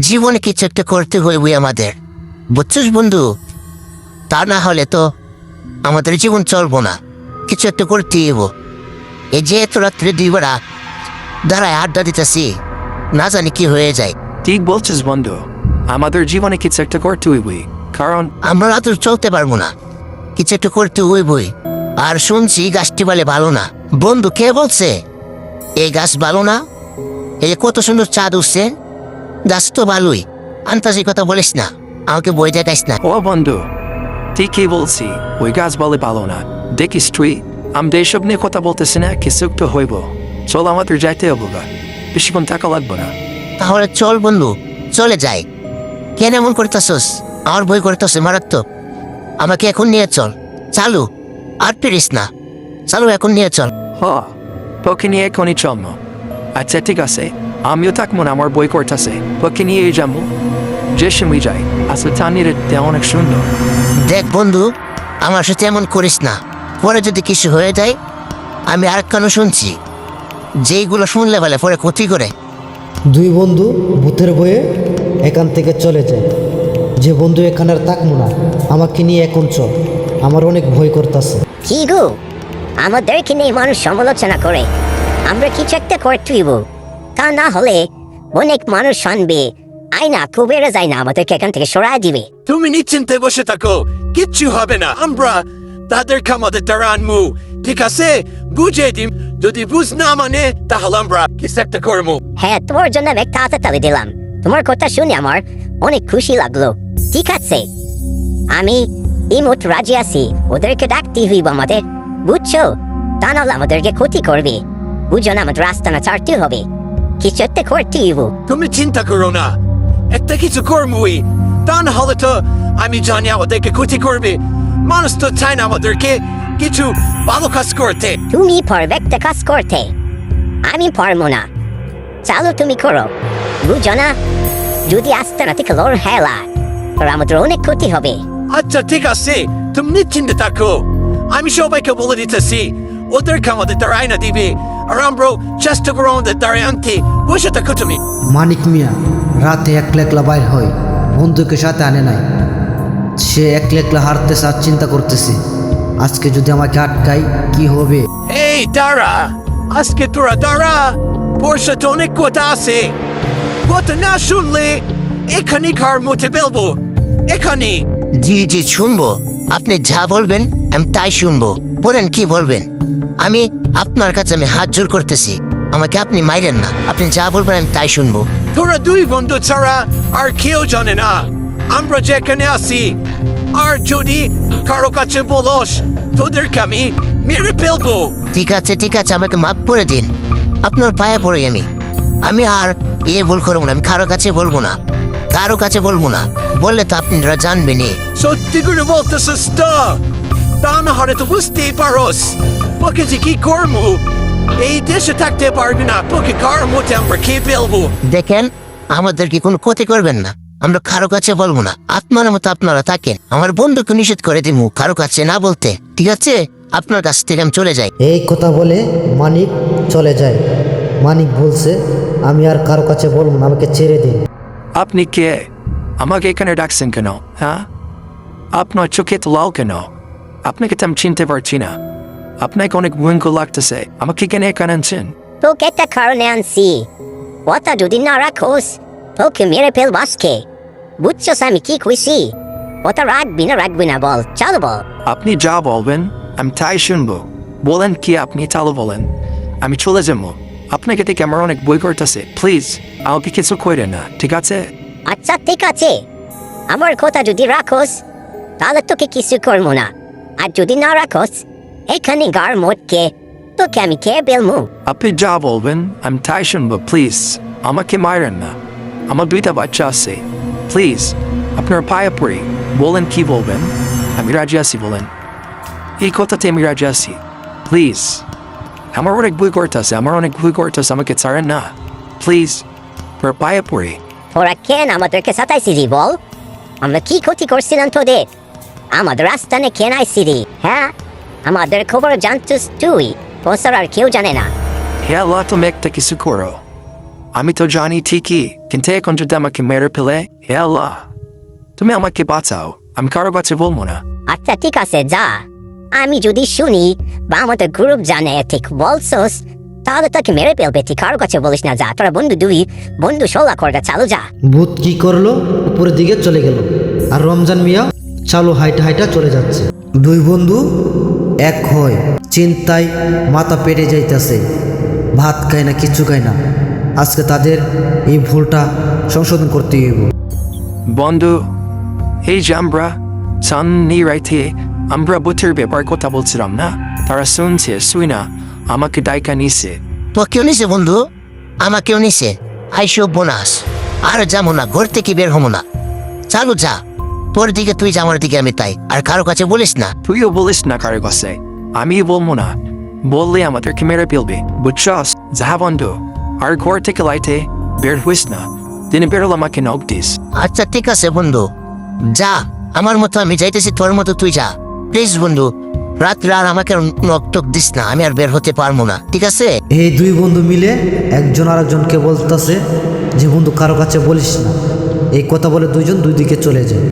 জীবনে কিছু একটা করতে হইবে আমাদের? বুঝছিস বন্ধু? তা না হলে তো আমাদের জীবন চলবো না। কিছু একটা করতে হইব। এই যে এত রাত্রে দুই বেড়া দাঁড়ায় আড্ডা দিতেছি না জানি কি হয়ে যায়। ঠিক বলছিস বন্ধু। আমাদের জীবনে কিছু একটা করতে হইবই কারণ আমরা তো চলতে পারব না। কিছু একটা করতে হইবই আর শুনছি গাছটি বলে ভালো না। বন্ধু কে বলছে? এই গাছ ভালো না? এই কত সুন্দর চাঁদ উঠছে। গাছ তো ভালোই। আন্তাজি কথা বলিস না আমাকে বই দেখাইস না। ও বন্ধু ঠিকই বলছি ওই গাছ বলে ভালো না। দেখিস তুই আমরা এসব নিয়ে কথা বলতেছি না কিছু একটা হইব। চল আমাদের যাইতে হব গা বেশিক্ষণ থাকা লাগবো না। তাহলে চল বন্ধু চলে যাই। কেন এমন করতেছস? আমার বই করতেছে মারাত্মক। আমাকে এখন নিয়ে চল। চালু আর ফিরিস না। চালু এখন নিয়ে চল। হ তোকে নিয়ে এখনই চল আচ্ছা ঠিক আছে। আমিও থাকব না আমার বই করতেছে তোকে নিয়ে যাব যে সময় যাই আসলে টানির অনেক সুন্দর। দেখ বন্ধু আমার সাথে এমন করিস না। পরে যদি কিছু হয়ে যায় আমি আর কেন শুনছি। যেইগুলো শুনলে বলে পরে ক্ষতি করে। দুই বন্ধু ভূতের বয়ে এখান থেকে চলে যায়। যে বন্ধু এখানে আর থাকব না আমাকে নিয়ে এখন চল। আমার অনেক ভয় করতেছে। কি গো? আমাদেরকে নিয়ে মানুষ সমালোচনা করে। আমরা কিছু একটা করতেইব তা না হলে অনেক মানুষ শুনবে আয়না কুবেরে যায় না আমাদেরকে এখান থেকে সরাই দিবে। তুমি নিশ্চিন্তে বসে থাকো কিচ্ছু হবে না আমরা তাদেরকে আমাদের দ্বারা আনব ঠিক আছে? বুঝে দিম যদি বুঝ না মানে তাহলে আমরা কিছু একটা করব হ্যাঁ তোমার জন্য আমি একটা হাতে দিলাম। তোমার কথা শুনে আমার অনেক খুশি লাগল। ঠিক আছে আমি ইমোট রাজি আছি ওদেরকে ডাকতে হইব আমাদের বুঝছ? তা নাহলে আমাদেরকে ক্ষতি করবে। বুঝো না আমাদের রাস্তা না ছাড়তে হবে। কিছু একটা করতে তুমি চিন্তা করো না। একটা কিছু করবোই তা না হলে তো আমি জানি আমাদেরকে ক্ষতি করবে। মানুষ তো চায় না আমাদেরকে কিছু ভালো কাজ করতে। তুমি পারবে একটা কাজ করতে। আমি পারব না। চালু তুমি করো। বুঝো না? যদি আসতে না থেকে লোর হেলা তোর আমাদের অনেক ক্ষতি হবে। আচ্ছা ঠিক আছে। তুমি নিশ্চিন্তে থাকো। আমি সবাইকে বলে দিতেছি। ওদেরকে আমাদের দ্বারা আয়না দিবে আর আমরাও চেষ্টা করব আমাদের দ্বারা আনতে বসে থাকো তুমি মানিক মিয়া রাতে একলা একলা বাইর হয়। বন্ধুকে সাথে আনে নাই। সে একলা একলা হারতেছে আর চিন্তা করতেছে। আজকে যদি আমাকে আটকাই কি হবে? এই দাঁড়া। আজকে তোরা দাঁড়া। বর্ষা তো অনেক কথা আছে। কথা না শুনলে এখানে ঘর মুঠে ফেলব। এখানে। জি জি শুনব। আপনি যা বলবেন আমি তাই শুনব। বলেন কি বলবেন? আমি আপনার কাছে আমি হাত জোর করতেছি। আমাকে আপনি মাইরেন না। আপনি যা বলবেন আমি তাই শুনব। তোরা দুই বন্ধু ছাড়া আর কেউ জানে না। আমরা যেখানে আছি আর যদি কারও কাছে বলস তোদেরকে আমি মেরে ফেলব। ঠিক আছে ঠিক আছে আমাকে মাফ করে দিন। আপনার পায়ে পড়ে আমি। আমি আর এ ভুল করব না আমি কারও কাছে বলব না। কারও কাছে বলব না। বললে তো আপনারা জানবেনই। সত্যি করে বলতেছিস তো? তা না হলে তো বুঝতেই পারস। তোকে কি করব এই দেশে থাকতে পারবি না তোকে কার মধ্যে আমরা খেয়ে ফেলব দেখেন আমাদেরকে কোনো ক্ষতি করবেন না। আমরা কারও কাছে বলব না। আপনার মতো আপনারা থাকেন। আমার বন্ধুকে নিষেধ করে দিব কারও কাছে না বলতে। ঠিক আছে? আপনার কাছ থেকে আমি চলে যাই। এই কথা বলে মানিক চলে যায়। মানিক বলছে আমি আর কারও কাছে বলব না আমাকে ছেড়ে দিন। আপনি কে? আমাকে এখানে ডাকছেন কেন হ্যাঁ? আপনার চোখে তো লাল কেন? আপনাকে তো আমি চিনতে পারছি না। আপনাকে অনেক ভয়ঙ্কর লাগতেছে। আমাকে কেন এখানে আনছেন? তোকে একটা কারণে আনছি। কথা যদি না রাখোস। তোকে মেরে ফেল বাসকে বুঝছস আমি কি কইছি? কথা রাখবি না রাখবি না বল চলো বল। আপনি যা বলবেন আমি তাই শুনব। বলেন কি আপনি তাহলে বলেন। আমি চলে যাব। আপনাকে থেকে আমার অনেক বই করতেছে। প্লিজ আমাকে কিছু কইরে না ঠিক আছে? আচ্ছা ঠিক আছে। আমার কথা যদি রাখোস তাহলে তোকে কিছু করব না। আর যদি না রাখোস এখানে গার মোটকে তোকে আমি কে বেলমু? আপনি যা বলবেন আমি তাই শুনব প্লিজ আমাকে মারেন না। আমার দুইটা বাচ্চা আছে। প্লিজ আপনার পায়ে পড়ি। বলেন কি বলবেন? আমি রাজি আছি বলেন। এই কথাতে আমি রাজি আছি। প্লিজ আমার অনেক বই করতেছে আমার অনেক বই করতেছে আমাকে ছাড়েন না। প্লিজ আপনার পায়ে পড়ি। তোরা কেন আমাদেরকে সাতাইছিলি বল? আমরা কি ক্ষতি করছিলাম তোদের? আমাদের রাস্তানে কেন আইছিলি হ্যাঁ? আমাদের খবর জানতিস তুই। বছর আর কেউ জানে না। হে আল্লাহ তুমি একটা কিছু করো আমি তো জানি ঠিকই কিন্তু এখন যদি আমাকে মেরে ফেলে হে আল্লাহ। তুমি আমাকে বাঁচাও আমি কারও কাছে বলব না। আচ্ছা ঠিক আছে যা। আমি যদি শুনি বা আমাদের গ্রুপ জানে ঠিক বলছস তাহলে তাকে মেরে ফেলবে তুই কারোর কাছে বলিস না যা। তোরা বন্ধু দুই বন্ধু সোলা করগা চালু যা। ভূত কি করল? উপরের দিকে চলে গেল। আর রমজান মিয়া চালু হাইটা হাইটা চলে যাচ্ছে। দুই বন্ধু এক হয় চিন্তায় মাথা পেটে যাইতেছে ভাত খায় না কিছু খায় না। আজকে তাদের এই ভুলটা সংশোধন করতে হইব। বন্ধু এই যে আমরা সান্নি রাইতে আমরা বুথের ব্যাপার কথা বলছিলাম না? তারা শুনছে শুই না আমাকে ডাইকা নিছে। তো কেউ নিছে বন্ধু? আমাকেও নিছে। আইসো বোনাস। আর যাব না ঘর থেকে বের হব না। চালু যা। তোর দিকে তুই যা আমার দিকে আমি তাই। আর কারও কাছে বলিস না। তুইও বলিস না কারও কাছে। আমি বলব না। বললে আমাদেরকে মেরে ফেলবে। বুঝছস যা বন্ধু আর ঘর থেকে লাইতে বের হইস না। দিনে বেরোল আমাকে নক দিস। আচ্ছা ঠিক আছে বন্ধু। যা আমার মতো আমি যাইতেছি তোর মতো তুই যা। প্লিজ বন্ধু রাত্রে আর আমাকে নক টক দিস না আমি আর বের হতে পারব না ঠিক আছে? এই দুই বন্ধু মিলে একজন আরেকজনকে বলতেছে যে বন্ধু কারও কাছে বলিস না। এই কথা বলে দুইজন দুই দিকে চলে যায়।